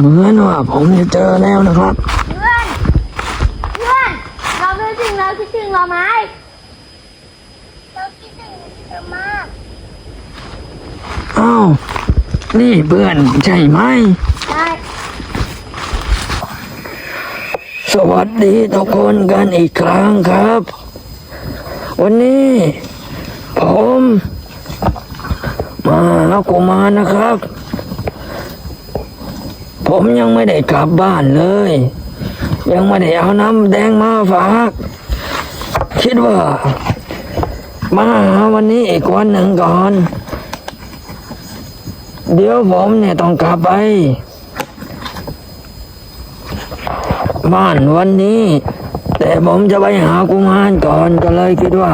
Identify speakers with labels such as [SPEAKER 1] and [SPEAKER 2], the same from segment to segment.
[SPEAKER 1] เหมือนว่าผมจะเจอแล้วนะครับ
[SPEAKER 2] เพื่อน เพื่อน เราคิดถึงเราคิดถึงเราไหมเราคิดถึงเธอมาก
[SPEAKER 1] อ้าว นี่เพื่อนใช่ไหม
[SPEAKER 2] ใช่
[SPEAKER 1] สวัสดีทุกคนกันอีกครั้งครับ วันนี้ ผม มาหากุมารนะครับ ผมยังไม่ได้กลับบ้านเลย ยังไม่ได้เอาน้ำแดงมาฝาก คิดว่า มาหาวันนี้อีกวันหนึ่งก่อน เดี๋ยวผมเนี่ยต้องกลับไป บ้านวันนี้ แต่ผมจะไปหากุมารก่อนก็เลยคิดว่า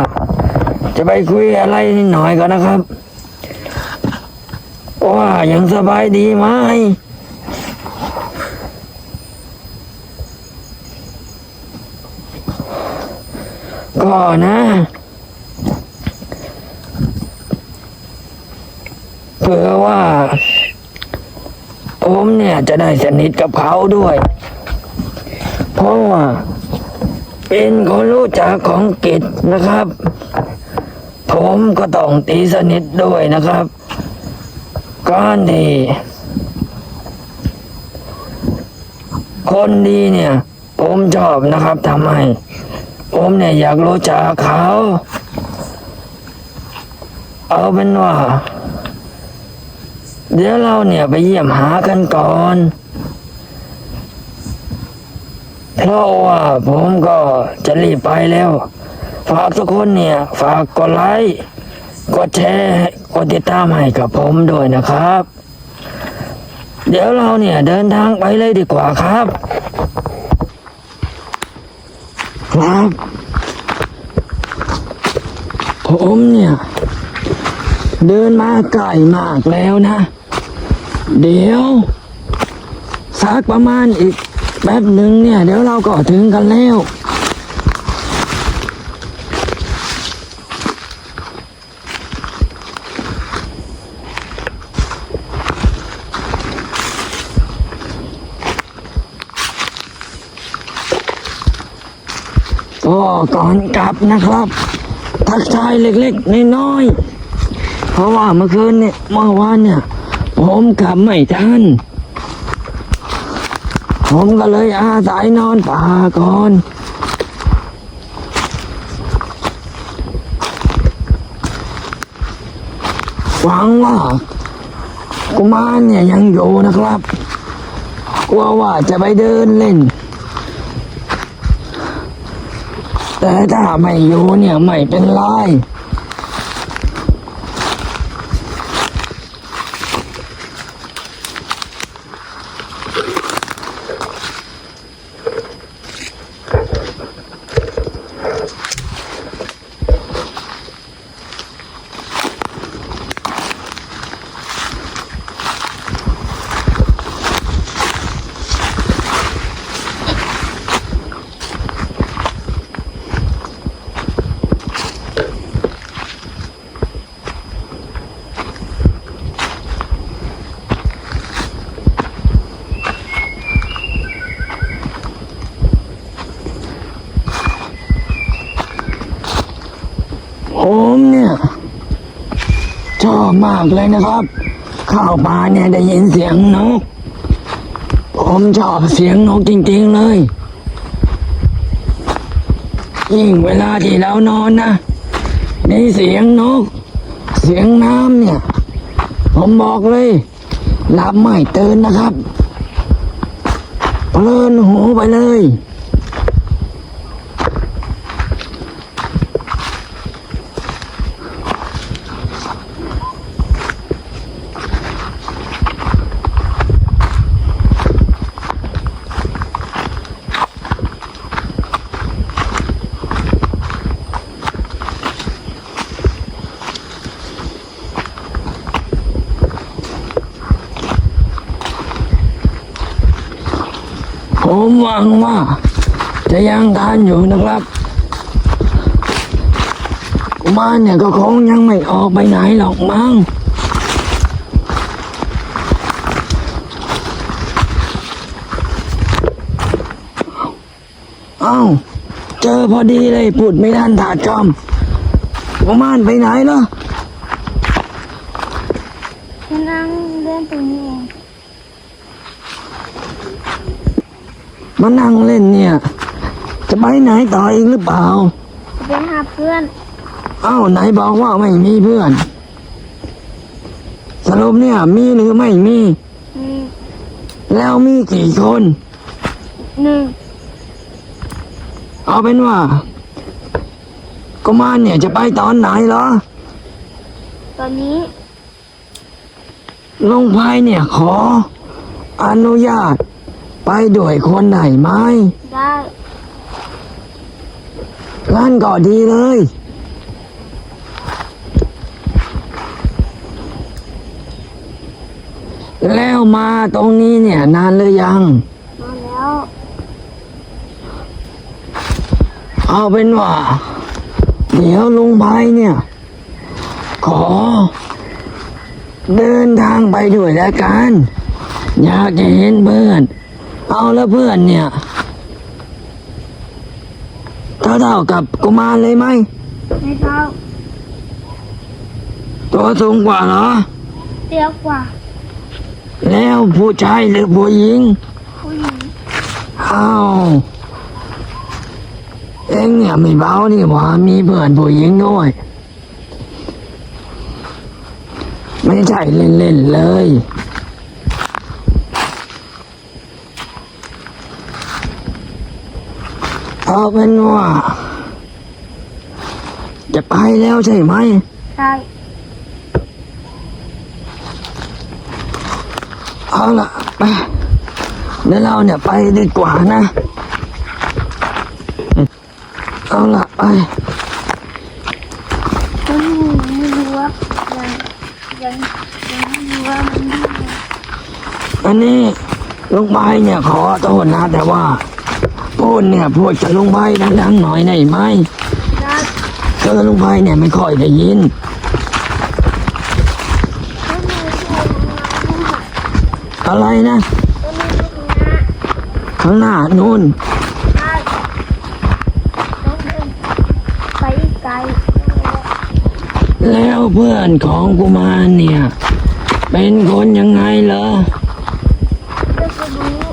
[SPEAKER 1] จะไปคุยอะไรนิดหน่อยก่อนนะครับ ว่ายังสบายดีไหม ก็นะเผื่อว่า ผมเนี่ยจะได้สนิทกับเขาด้วย เพราะว่า เป็นคนรู้จักของกิจนะครับ ผมก็ต้องตีสนิทด้วยนะครับการที่คนดีเนี่ย ผมชอบนะครับทำไม ผมเนี่ยอยากรู้จักเขา เอาเป็นว่า เดี๋ยวเราเนี่ยไปเยี่ยมหากันก่อน เพราะว่าผมก็จะรีบไปแล้ว ฝากทุกคนเนี่ย ฝากกดไลค์ กดแชร์ กดติดตามให้กับผมด้วยนะครับ เดี๋ยวเราเนี่ยเดินทางไปเลยดีกว่าครับ ครับผมเนี่ย เดินมาไกลมากแล้วนะ เดี๋ยวสักประมาณอีกแป๊บหนึ่งเนี่ย เดี๋ยวเราก็ถึงกันแล้ว ก่อนกลับนะครับ ทักทายเล็กๆน้อยๆเพราะว่าเมื่อคืนเนี่ยเมื่อวานเนี่ย ผมกลับไม่ทันผมก็เลยอาศัยนอนป่าก่อนหวังว่ากุมารเนี่ยยังอยู่นะครับ กลัวว่าจะไปเดินเล่น แต่ถ้าไม่อยู่เนี่ยไม่เป็นไร ผมเนี่ย ชอบมากเลยนะครับ ข้าวป่าเนี่ยได้ยินเสียงนก ผมชอบเสียงนกจริง ๆ เลย ยิ่งเวลาที่เรานอนนะมีเสียงนก เสียงน้ำเนี่ย ผมบอกเลยหลับไม่ตื่นนะครับเพลินหูไปเลย หวังว่า จะยังทานอยู่นะครับกุมารเนี่ยก็คงยังไม่ออกไปไหนหรอกมั้งเอ้าเจอพอดีเลยปุดไม่ทันถาดจอมกุมารไปไหนเนาะ มานั่งเล่นเนี่ย จะไปไหนต่ออีกหรือเปล่า
[SPEAKER 2] จะไปหาเพื่อน
[SPEAKER 1] เอ้าไหนบอกว่าไม่มีเพื่อน สรุปเนี่ย มีหรือไม่มี
[SPEAKER 2] อืม
[SPEAKER 1] แล้วมีกี่คน
[SPEAKER 2] หนึ่ง
[SPEAKER 1] เอาเป็นว่ากุมารเนี่ยจะไปตอนไหนเหรอ
[SPEAKER 2] ตอนนี้
[SPEAKER 1] ลุงไพเนี่ยขออนุญาต ไปด้วยคนไหนไหม
[SPEAKER 2] ได้
[SPEAKER 1] งั้นก็ดีเลย แล้วมาตรงนี้เนี่ย นานหรือยัง
[SPEAKER 2] มาแล้ว
[SPEAKER 1] เอาเป็นว่า เดี๋ยวลุงไพเนี่ย ขอ เดินทางไปด้วยแล้วกัน อยากจะเห็นเพื่อน เอาแล้วเพื่อนเนี่ยเท่าเท่าๆกับกุมารเลยไหม
[SPEAKER 2] ไม่เท่า
[SPEAKER 1] ตัวสูงกว่าเหรอ
[SPEAKER 2] เตี้ยกว่า
[SPEAKER 1] แล้วผู้ชายหรือผู้หญิง
[SPEAKER 2] ผู้หญิง
[SPEAKER 1] อ้าวเอ็งเนี่ยไม่เบานี่หว่ามีเพื่อนผู้หญิงด้วย ไม่ใช่เล่นๆเลย เอาเป็นว่า จะไปแล้วใช่ไหม
[SPEAKER 2] ใช่
[SPEAKER 1] เอาละไปเดี๋ยวเราเนี่ยไปดีกว่านะ เอาละไป
[SPEAKER 2] ฉันไม่รู้ว่ายังยังยังไม่รู้ว่ามันยังไง
[SPEAKER 1] อันนี้ลุงไม้เนี่ยขอโทษนะแต่ว่า พูดเนี่ยพูดกับลุงไม้ดังๆหน่อยได้ไหม
[SPEAKER 2] ได้
[SPEAKER 1] คือลุงไม้เนี่ยไม่ค่อยได้ยินอะไรนะ
[SPEAKER 2] ก็มีที่ทำงา
[SPEAKER 1] ข้างหน้านู่น
[SPEAKER 2] ไปไกล
[SPEAKER 1] แล้วเพื่อนของกุมารเนี่ย เป็นคนยังไงเหรอ
[SPEAKER 2] เดี๋ยวจะรู้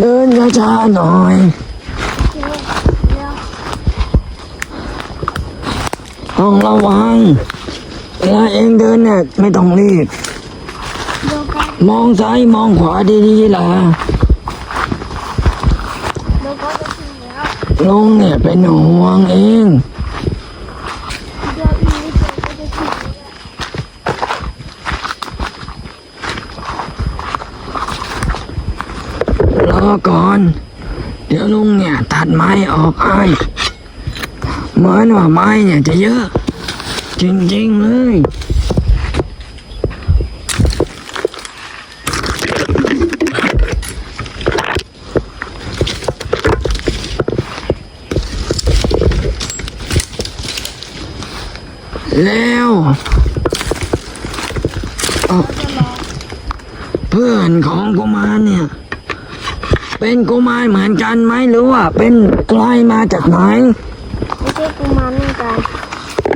[SPEAKER 1] เดินช้าๆ หน่อยต้องระวังเวลาเองเดินเนี่ยไม่ต้องรีบ มองซ้ายมองขวาดีๆล่ะ
[SPEAKER 2] เดี๋ยวก็จะถึงแล้ว
[SPEAKER 1] ลุงเนี่ยเป็นห่วงเองรอก่อน ลุงเนี่ย ตัดไม้ออกให้เหมือนว่าไม้เนี่ยจะเยอะ จริงๆเลย แล้วเอาเพื่อนของกุมารเนี่ย เป็นกุมารเหมือนกันไหมหรือว่าเป็นใครมาจากไหน
[SPEAKER 2] ไม่ใช่กุมารเหมือนกัน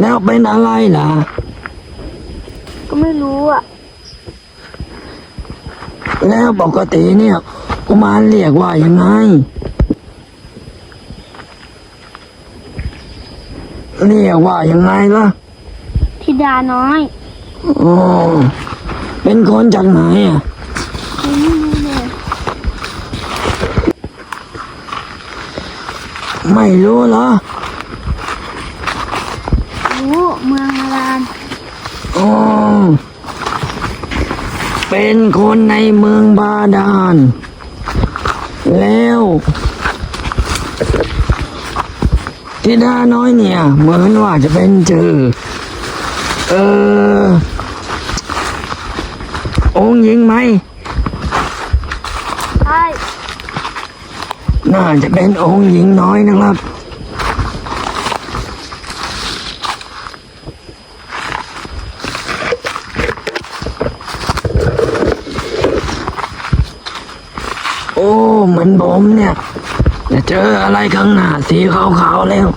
[SPEAKER 1] แล้วเป็นอะไรล่ะ
[SPEAKER 2] ก็ไม่รู้อะ
[SPEAKER 1] แล้วปกติเนี่ยกุมารเรียกว่ายังไง เรียกว่ายังไงล่ะ
[SPEAKER 2] ธิดาน้อย
[SPEAKER 1] อ๋อ เป็นคนจากไหนอะ
[SPEAKER 2] ยังไม่รู้เลย
[SPEAKER 1] ไม่รู้เหรอ
[SPEAKER 2] รู้เมืองอาราน
[SPEAKER 1] อ๋อเป็นคนในเมืองบาดาล แล้วทธิดาน้อยเนี่ย เหมือนว่าจะเป็นชื่อเออ องค์หญิงไหม
[SPEAKER 2] ใช่
[SPEAKER 1] น่าจะเป็นองค์หญิงน้อยนะครับ โอ้เหมือนผมเนี่ยจะเจออะไรข้างหน้าสีขาวๆแล้ว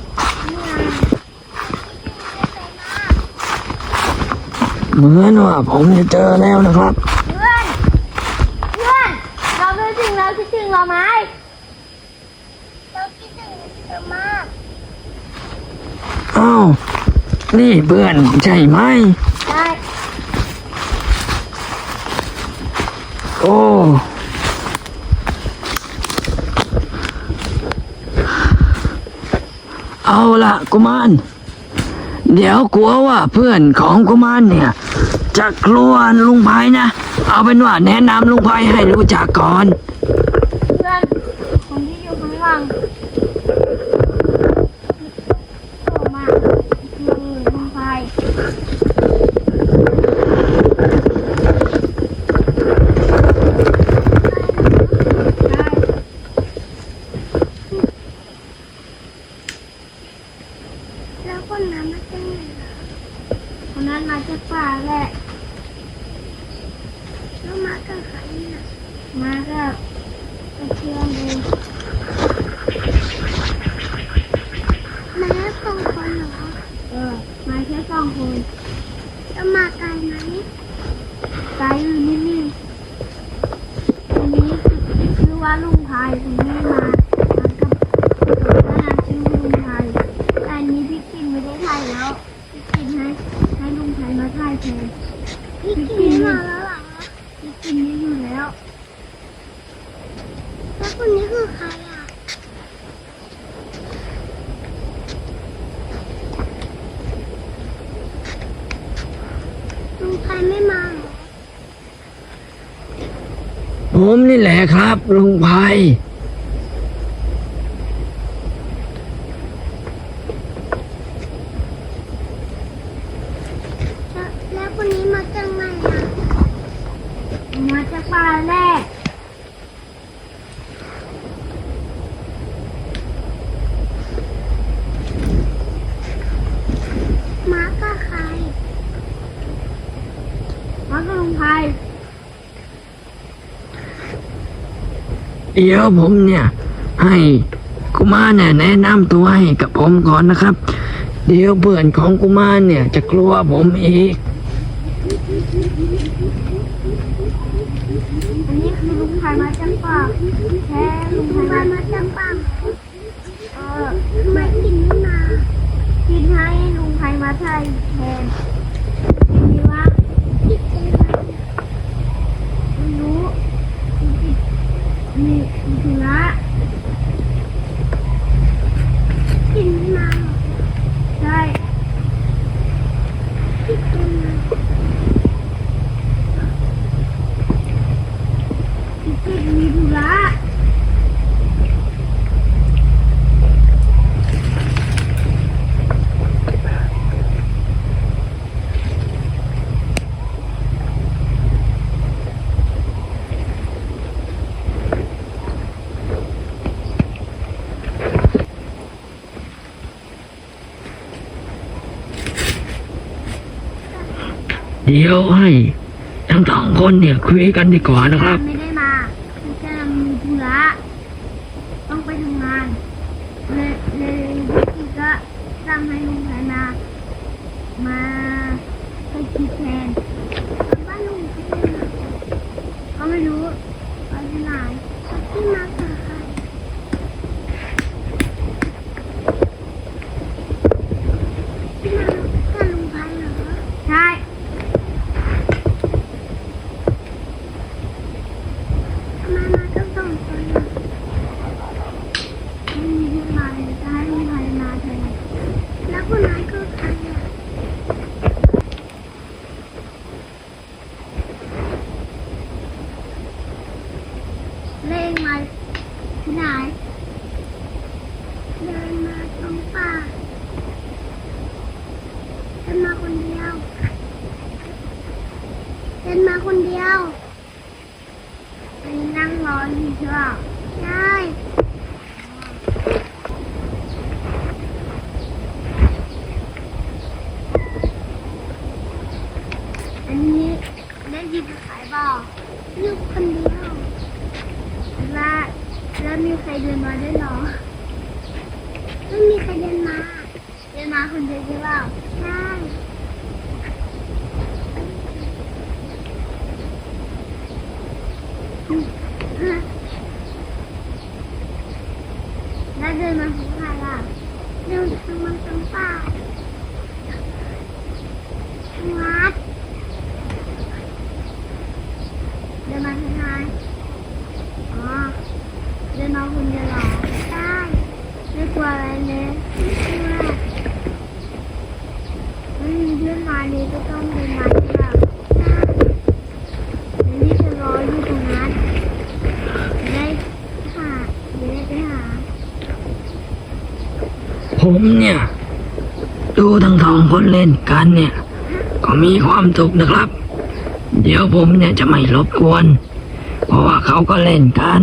[SPEAKER 1] เหมือนว่าผมจะเจอแล้วนะครับ
[SPEAKER 2] เพื่อน เพื่อน เราคิดถึงเราคิดถึงเราไหมเราคิดถึงเธอมาก
[SPEAKER 1] อ้าว นี่เพื่อนใช่ไหม
[SPEAKER 2] ใช่
[SPEAKER 1] โอ้ เอาละกุมาร เดี๋ยวกลัวว่าเพื่อนของกุมารเนี่ย จะกลัวลุงไพนะ เอาเป็นว่าแนะนำลุงไพให้รู้จักก่อน
[SPEAKER 2] เพื่อนคนที่อยู่ข้างหลังโตมาคือลุงไพใช่แล้วคนนั้นมาจากไหนล่ะค นั้นมาจากป่าแหละแล้วมากับใครเนี่ยมากับกระเทียมเองมาแค่สองคนเหรอเออมาแค่สองคนแล้วมาไกลไหมไกลอยู่นิดนึงอันนี้คือว่าลุงพายคนนี้มามากับกับน้าชื่อลุงพายแต่อันนี้พี่กินไม่ได้ถ่ายแล้วพี่กินให้ให้ลุงพายมาถ่ายแทนพี่กินมาแล้วเหรอ พี่กินนี่อยู่แล้ว แล้วคนนี้คือใครอะ ลุงใครไม่มา
[SPEAKER 1] ผมนี่แหละครับลุงภัย
[SPEAKER 2] แล้วแล้วคนนี้มาจากไหนอะ มาจากป่าแรกมากับใคร มากับลุงไพ
[SPEAKER 1] เดี๋ยวผมเนี่ย ให้กุมารเนี่ยแนะนำตัวให้กับผมก่อนนะครับ เดี๋ยวเพื่อนของกุมารเนี่ยจะกลัวผมอีก
[SPEAKER 2] อันนี้คือลุงไพมาจากป่าแค่ลุงไพมาจากป่าเออไม่กินไม่มากินให้ลุงไพมาไทยแทนมีว่าคิดเองไม่รู้มีมีธุระกินไม่มาใช่คิดเองนะคิดมีธุระ
[SPEAKER 1] เดี๋ยวให้ทั้งสองคนเนี่ยคุยกันดีกว่านะครับ
[SPEAKER 2] ไม่ได้มาคือแค่มีธุระต้องไปทำงาน เลยเลยพี่ก็สั่งให้ลุงแทนมา มาไปคิดแทนบ้านลุงที่ไหนก็ไม่รู้ไปที่ไหนที่มากับใครที่มากับลุงพันเหรอ ใช่ ทำไมมาต้องสองคนอะไม่มีเพื่อนมาเลยจะให้ลุงพายมาแทนแล้วคนนั้นคือใครอะเล่งมาที่ไหน เดินมาตรงป่า ยวไปนั่งรออยู่ใช่ป่ะใช่อันนี้ได้หยิบขายเปล่าหยิบคนเดียวแล้ว แล้วมีใครเดินมาด้วยเหรอไม่มีใครเดินมา เดินมาคนเดียวใช่เปล่าใช่แล้วเดินมาทางไหนล่ะเดินทางมันทางป่าทางวัดเดินมาทางไหนอ๋อ เดินมาคนเดียวเหรอใช่ไม่กลัวอะไรเลยไม่กลัวไม่มีเพื่อนมาเลยก็ต้องเดินมาใช่ป่ะใช่เดี๋ยวนี่จะรออยู่ตรงนั้นจะได้หาเดี๋ยวได้ไปหา
[SPEAKER 1] ผมเนี่ย ดูทั้งสองคนเล่นกันเนี่ย ก็มีความสุขนะครับ เดี๋ยวผมเนี่ยจะไม่รบกวน เพราะว่าเขาก็เล่นกัน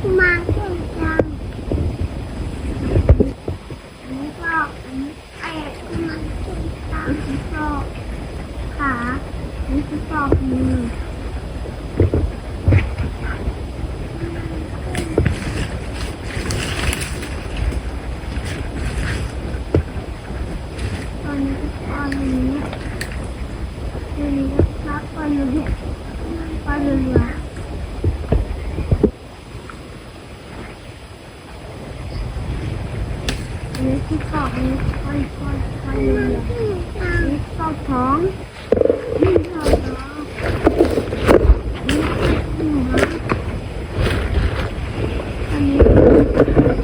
[SPEAKER 2] สองมาเก่งจังอันนี้ก็อันนี้ไอ้มาเก่งจังนี่ศอกขานี่คือศอกมือตอนนี้ตอนนี้ เดี๋ยวนี้ครับปลาเรือปลาเรืออันนี้ที่เกาะนี้ปลาปลาปลาเรืออันนี้เกาะท้องนี่เกาะท้องนี่หัวอันนี้ปลาท้ อง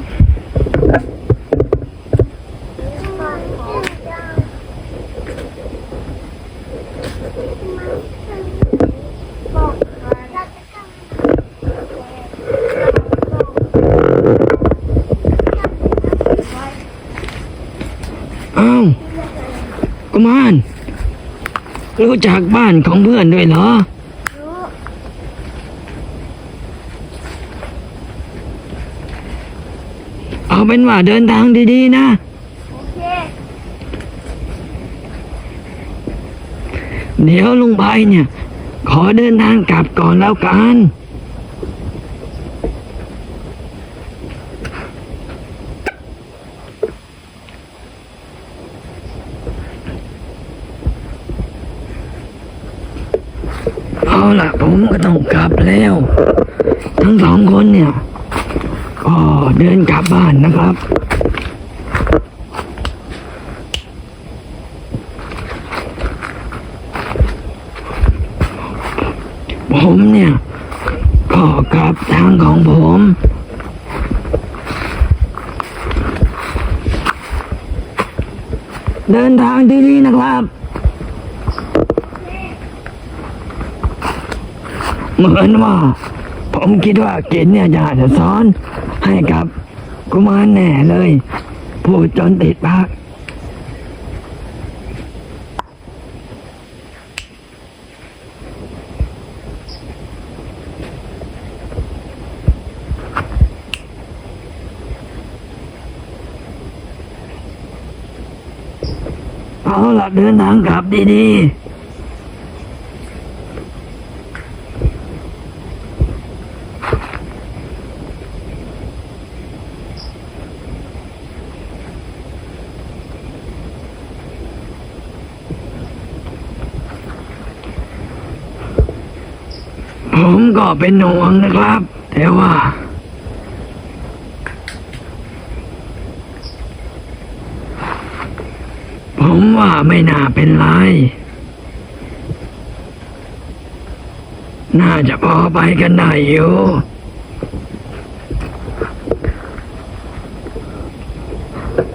[SPEAKER 2] บอกเราจะทำ
[SPEAKER 1] อ้าวกุมารรู้จักบ้านของเพื่อนด้วยเหรอ ว่าเดินทางดีๆนะ
[SPEAKER 2] เดี๋
[SPEAKER 1] ยวลุงไปเนี่ย ขอเดินทางกลับก่อนแล้วกันเอาล่ะผมก็ต้องกลับแล้ว ทั้งสองคนเนี่ย ก็เดินกลับบ้านนะครับ ผมเนี่ยก็กลับทางของผมเดินทางดีๆนะครับ เหมือนว่า ผมคิดว่ากินเนี่ยอยากจะสอน ให้กับกุมารแน่เลย พูดจนติดปากเอาล่ะเดินทางกลับดีๆ ผมก็ เป็นห่วงนะครับ แต่ว่า ผมว่าไม่น่าเป็นไร น่าจะพอไปกันได้อยู่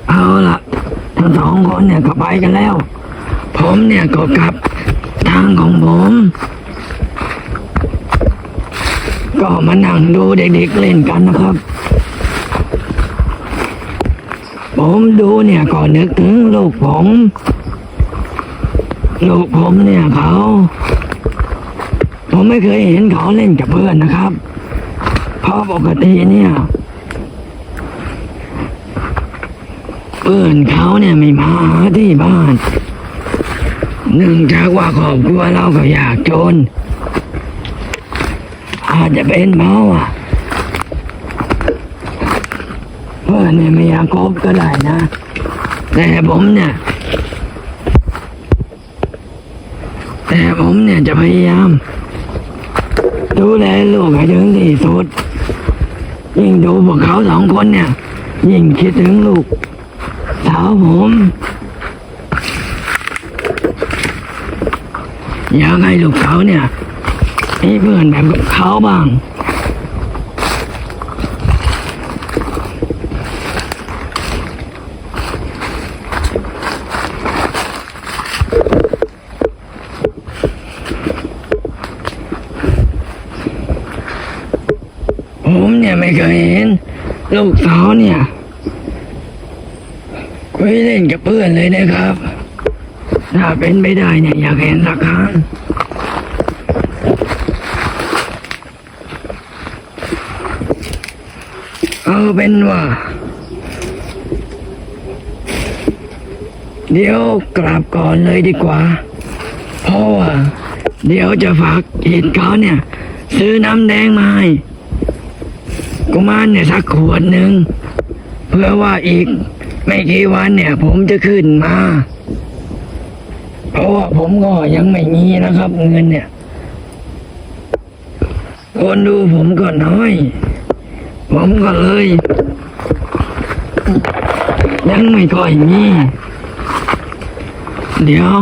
[SPEAKER 1] เอาล่ะทั้งสองคนเนี่ยก็ไปกันแล้ว ผมเนี่ยก็กลับทางของผม ก็มานั่งดูเด็กๆเล่นกันนะครับ ผมดูเนี่ยก็นึกถึงลูกผมลูกผมเนี่ยเขา ผมไม่เคยเห็นเขาเล่นกับเพื่อนนะครับ เพราะปกติเนี่ย เพื่อนเขาเนี่ยไม่มาหาที่บ้าน เนื่องจากว่าครอบครัวเราก็อยากจน อาจจะเป็นเพราะว่าเพื่อนเนี่ยไม่อยากคบก็ได้นะแต่ผมเนี่ยแต่ผมเนี่ยจะพยายาม ดูแลลูกให้ถึงที่สุด ยิ่งดูพวกเขาสองคนเนี่ย ยิ่งคิดถึงลูกสาวผมอยากให้ลูกเขาเนี่ย มีเพื่อนแบบเขาบ้างผมเนี่ยไม่เคยเห็นลูกสาวเนี่ยคุยเล่นกับเพื่อนเลยนะครับ ถ้าเป็นไปได้เนี่ยอยากเห็นสักครั้ง เอาเป็นว่า เดี๋ยวกลับก่อนเลยดีกว่า เพราะว่า เดี๋ยวจะฝากเหตุเขาเนี่ย ซื้อน้ำแดงมาให้กุมารเนี่ยสักขวดหนึ่งเพื่อว่าอีกไม่กี่วันเนี่ย ผมจะขึ้นมา เพราะว่าผมก็ยังไม่มีนะครับ เงินเนี่ย คนดูผมก็น้อย ผมก็เลย ยังไม่ค่อยมี เดี๋ยว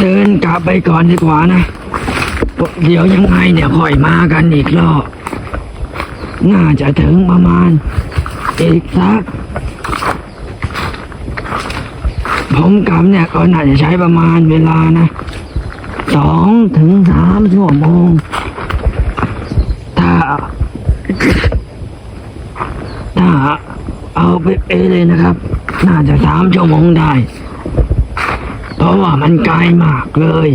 [SPEAKER 1] เดินกลับไปก่อนดีกว่านะ เดี๋ยวยังไงเนี่ยค่อยมากันอีกรอบน่าจะถึงประมาณอีกสักผมกลับเนี่ยก็น่าจะใช้ประมาณเวลานะสองถึงสามชั่วโมงถ้า ถ้าเอาไปเอเลยนะครับ น่าจะสามชั่วโมงได้ เพราะว่ามันไกลมากเลย